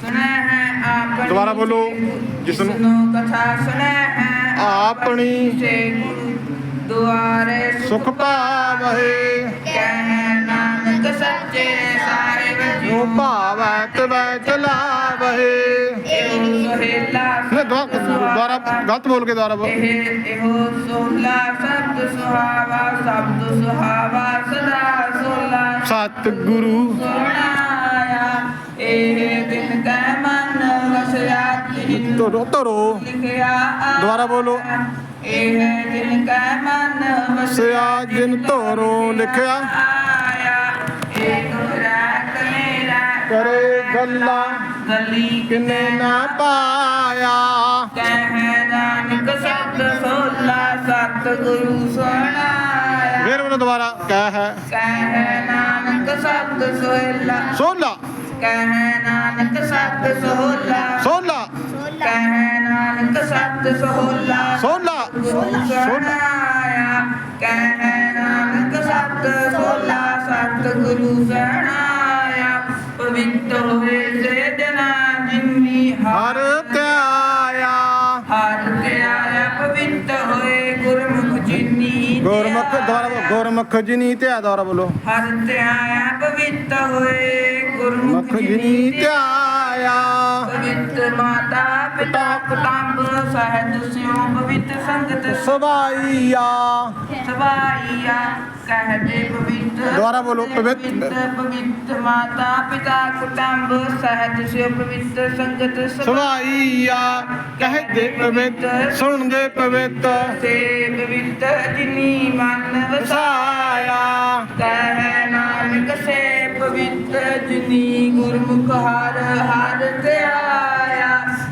ਸੁਣੈ ਹੈ ਆਪਣੀ ਦੁਬਾਰਾ ਬੋਲੋ, ਜਿਸ ਨੂੰ- ਕਥਾ ਸੁਣੈ ਹੈ ਆਪਣੀ ਸੇ ਦੁਆਰੇ ਸੁਖ ਪਾਵਹਿ। ਕਹਿ ਨਾਨਕ ਸੱਚੇ ਸਾਰੇ ਵਜੂ ਭਾਵੈ ਤਵੈ ਚਲਾਵਹਿ ਇਹੋ ਸੁਹੇਲਾ ਨੇ ਦੁਆਰਾ ਗਲਤ ਬੋਲ ਕੇ ਦੁਆਰਾ ਬੋਲ। ਇਹ ਸੋਲਾ ਸਬਦ ਸੁਹਾਵਾ ਸਬਦ ਸੁਹਾਵਾ ਸਦਾ ਸੋਲਾ ਸਤ ਗੁਰੂ ਸੁਣਾਇਆ ਇਹ ਧਰੋ ਧਰੋ ਦੁਬਾਰਾ ਬੋਲੋ। ਇਹ ਦਿਨ ਕੈ ਮਨ ਵਸਿਆ ਸਿਆ ਜਿਨ ਧੋਰੋ ਲਿਖਿਆ ਆਇਆ ਇਹ ਦੁਹਰਾ ਕਨੇਰਾ ਕਰੇ ਗੱਲਾਂ ਗਲੀ ਕਿਨੇ ਨਾ ਪਾਇਆ ਕਹਿ ਨਾਨਕ ਸਤ ਸੋਲਾ ਸਤ ਗੁਰੂ ਸੁਣਾਇਆ ਫਿਰ ਉਹਨੂੰ ਦੁਬਾਰਾ ਕਹਿ ਹੈ ਕਹਿ ਨਾਨਕ ਸਤ ਸੋਲਾ ਸੋਲਾ ਕਹਿ ਨਾਨਕ ਸਤ ਸੋਲਾ ਸੋਲਾ ਕਹਿ ਨਾਨਕ ਸਤ ਸੋਲਾ। ਸੋਲਾ। ਸੁਣਾਇਆ ਕਹਿ ਨਾਨਕ ਸਤ ਸੋਲਾ। ਸਤ ਗੁਰੂ ਪਵਿੱਤ ਹੋਏ ਸੇ ਹਰ ਧਿਆਇਆ। ਹਰ ਤੇ ਆਇਆ ਪਵਿੱਤ ਹੋਏ ਗੁਰਮੁਖ ਜਿਨੀ ਗੁਰਮੁਖ ਦੁਆਰਾ ਬੋਲੋ, ਗੁਰਮੁਖ ਜਿਨੀ ਧਿਆ ਦੁਆਰਾ ਬੋਲੋ। ਹਰ ਤੇ ਆਇਆ ਪਵਿੱਤ ਹੋਏ ਗੁਰਮੁਖ ਮੁਖ ਜਿਨੀ ਧਿਆਇਆ। ਪਵਿੱਤ ਮਾਤਾ ਪਿਤਾ ਕੁਟੰਬ ਸਹਿਜ ਸਿਉ ਪਵਿੱਤ ਸੰਗਤ ਸਵਾਈਆ ਸਵਾਈਆ ਕਹਦੇ ਪਵਿੱਤ ਦੁਬਾਰਾ ਬੋਲੋ, ਪਵਿੱਤ। ਪਵਿੱਤ ਮਾਤਾ ਪਿਤਾ ਕੁਟੰਬ ਸਹਿਜ ਸਿਉ ਪਵਿੱਤ ਸੰਗਤ ਸਵਾਈਆ ਕਹਦੇ ਪਵਿੱਤ ਸੁਣਦੇ ਪਵਿੱਤ। ਸੇ ਪਵਿੱਤ ਜਿਨੀ ਮਨ ਵਸਾਇਆ। ਕਹਿ ਨਾਨਕ ਸੇ ਪਵਿੱਤ ਜਿਨੀ ਗੁਰਮੁਖ ਹਰ ਹਰ